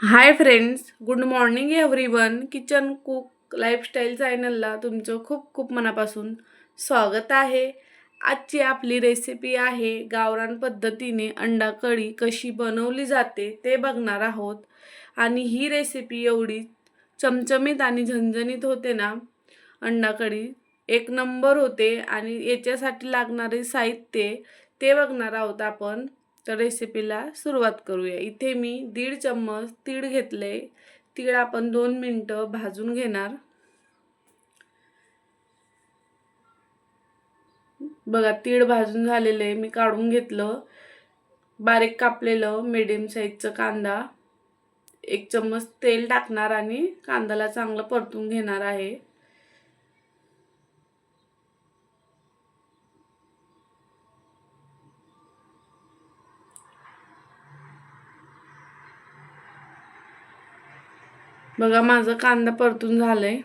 Hi friends good morning everyone. Kitchen cook lifestyle चॅनलला तुमचं खूप खूप मनापासून स्वागत आहे. आजची आपली रेसिपी आहे गावरान पद्धतीने अंडा कढी कशी बनवली जाते ते बघणार आहोत. आणि ही रेसिपी एवढी चमचमीत आणि झणझणीत होते ना अंडा कढी एक नंबर होते. आणि याच्यासाठी लागणारे साहित्य ते बघणार आहोत आपण. तर रेसिपीला सुरुवात करूया. इथे मी दीड चम्मच तीळ घेतले. तीळ आपण दोन मिनटं भाजून घेणार. बघा तीळ भाजून झालेले मी काढून घेतलं. बारीक कापलेलं मिडियम साईजचं कांदा. एक चम्मच तेल टाकणार आणि कांद्याला चांगलं परतून घेणार आहे. बघा माझा कांदा परतून झाला आहे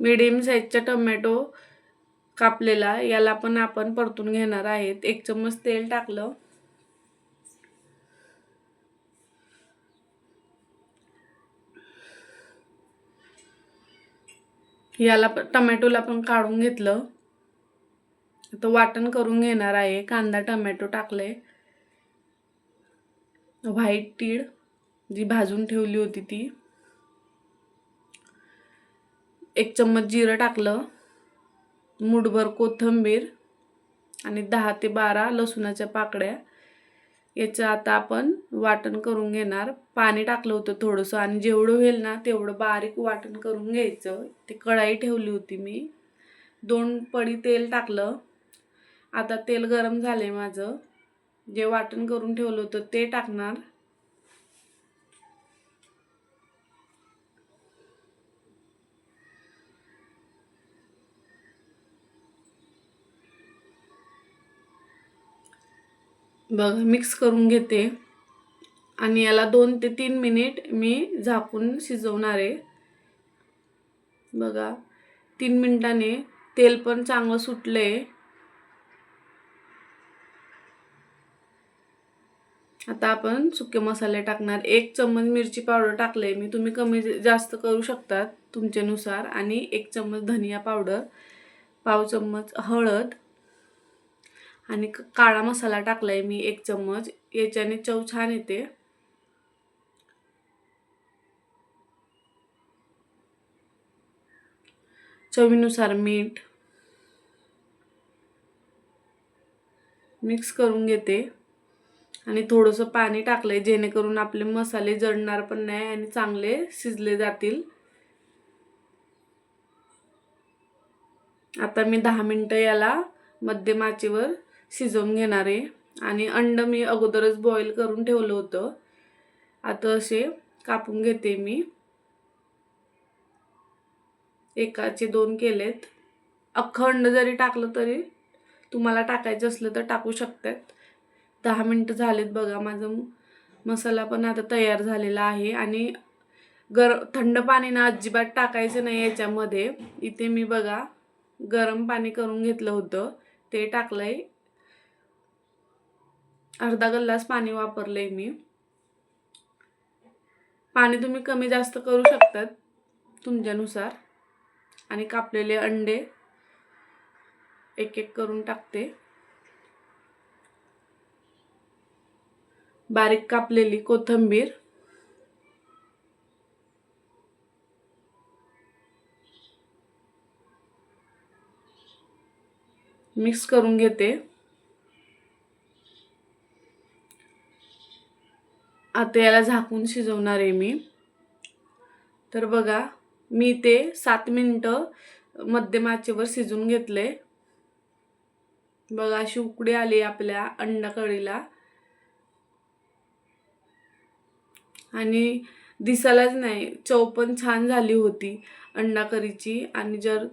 मिडियम साईजचा टोमॅटो कापलेला याला पण आपण परतून घेणार आहेत. एक चम्मच तेल टाकलं. याला टमॅटोला पण काढून घेतलं. आता वाटण करून घेणार आहे. कांदा टमॅटो टाकले व्हाईट तीळ. जी भाजून ठेवली होती ती. एक चम्मच जिरं टाकलं मुठभर कोथिंबीर आणि दहा ते बारा लसूणाच्या पाकड्या याचं आता आपण वाटण करून घेणार. पाणी टाकलं होतं थोडंसं आणि जेवढं होईल ना तेवढं बारीक वाटण करून घ्यायचं. ते कढाई ठेवली होती मी. दोन पडी तेल टाकलं. आता तेल गरम झालं आहे माझं. जे वाटण करून ठेवलं होतं ते टाकणार. बघा मिक्स करून घेते. आणि याला दोन ते तीन मिनिट मी झाकून शिजवणार आहे. बघा तीन मिनिटाने तेल पण चांगलं सुटलं आहे आता आपण सुके मसाले टाकणार. एक चम्मच मिरची पावडर टाकले मी. तुम्ही कमी जास्त करू शकतात तुमच्यानुसार. आणि एक चम्मच धनिया पावडर पाव चम्मच हळद आणि काळा मसाला टाकलाय मी एक चम्मच. याच्याने चव छान येते. चवीनुसार मीठ मिक्स करून घेते. आणि थोडंसं पाणी टाकलंय जेणेकरून आपले मसाले जळणार पण नाही आणि चांगले शिजले जातील. आता मी दहा मिनटं याला मध्यम आचेवर शिजवून घेणार आहे. आणि अंड मी अगोदरच बॉईल करून ठेवलं होतं. आता असे कापून घेते मी. एकाचे दोन केलेत. अख्खं अंड जरी टाकलं तरी तुम्हाला टाकायचं असलं तर टाकू शकतात. दहा मिनटं झालेत बघा माझं मसाला पण आता तयार झालेला आहे. आणि गर थंड पाणीनं अजिबात टाकायचं नाही याच्यामध्ये. इथे मी बघा गरम पाणी करून घेतलं होतं. ते टाकलंय. अर्धा गल्लास पाणी वापरलंय मी. पाणी तुम्ही कमी जास्त करू शकतात तुमच्यानुसार. आणि कापलेले अंडे एक एक करून टाकते. बारीक कापलेली कोथंबीर. मिक्स करून घेते. आता याला झाकून शिजवणार आहे मी. तर बघा मी ते सात मिनटं मध्यम आचेवर शिजून घेतले. बघा अशी उकडी आली आपल्या अंडा कढीला आणि दिसायलाच नाही चव पण छान झाली होती अंडा करीची आणि जर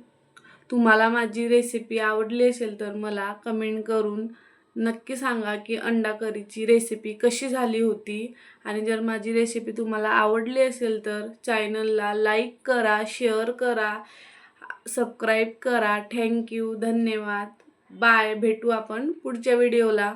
तुम्हाला माझी रेसिपी आवडली असेल तर मला कमेंट करून नक्की सांगा की अंडा करीची रेसिपी कशी झाली होती? आणि जर माझी रेसिपी तुम्हाला आवडली असेल तर चॅनलला लाईक करा शेअर करा सबस्क्राईब करा. थँक्यू धन्यवाद. बाय भेटू आपण पुढच्या व्हिडिओला